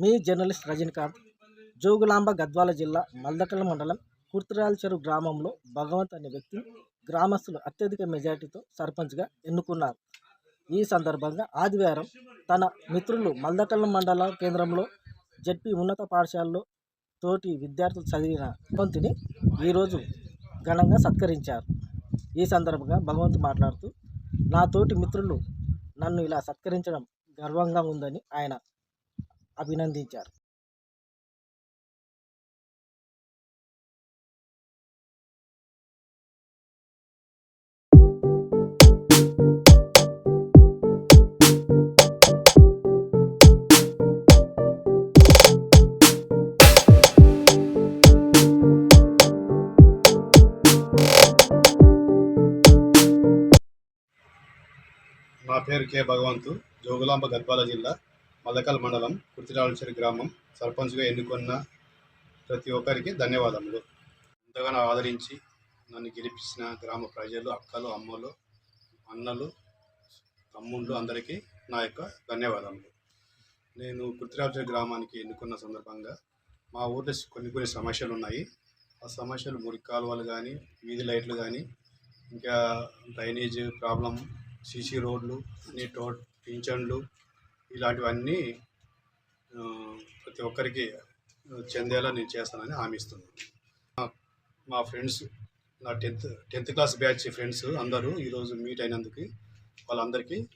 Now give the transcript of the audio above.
మీ journalist Rajinikanth Jogulamba Gadwal జిల్లా మల్దకల్ మండలం కుర్తిరాల చెరువు గ్రామంలో భగవంత్ అనే వ్యక్తిని గ్రామస్తులు అత్యధిక మెజార్టీతో సర్పంచ్గా ఎన్నుకున్నారు. ఈ సందర్భంగా ఆదివారం తన మిత్రులు మల్దకల్ మండల కేంద్రంలో జడ్పీ ఉన్నత పాఠశాలలో తోటి విద్యార్థులు చదివిన భగవంతుని ఈరోజు ఘనంగా సత్కరించారు. ఈ సందర్భంగా భగవంత్ మాట్లాడుతూ నా తోటి మిత్రులు నన్ను ఇలా సత్కరించడం గర్వంగా ఉందని ఆయన అభినందించారు. నా పేరు కే భగవంతు జోగులాంబ గద్వాల జిల్లా. పథకాల మండలం కుర్తిరావులచేరి గ్రామం సర్పంచ్గా ఎన్నుకున్న ప్రతి ఒక్కరికి ధన్యవాదములు. ఎంతగానో ఆదరించి నన్ను గెలిపించిన గ్రామ ప్రజలు అక్కలు అమ్మలు అన్నలు తమ్ముళ్ళు అందరికీ నా యొక్క ధన్యవాదములు. నేను కుర్తిరావులచేరి గ్రామానికి ఎన్నుకున్న సందర్భంగా మా ఊర్లో కొన్ని కొన్ని సమస్యలు ఉన్నాయి. ఆ సమస్యలు మురికి కాలువలు కానీ వీధి లైట్లు కానీ ఇంకా డ్రైనేజ్ ప్రాబ్లం సీసీ రోడ్లు అన్ని టో పింఛన్లు ఇలాంటివన్నీ ప్రతి ఒక్కరికి చెందేలా నేను చేస్తానని హామీ ఇస్తున్నాను. మా- మా ఫ్రెండ్స్ నా tenth tenth class batch friends అందరూ ఈరోజు మీట్ అయినందుకు వాళ్ళందరికీ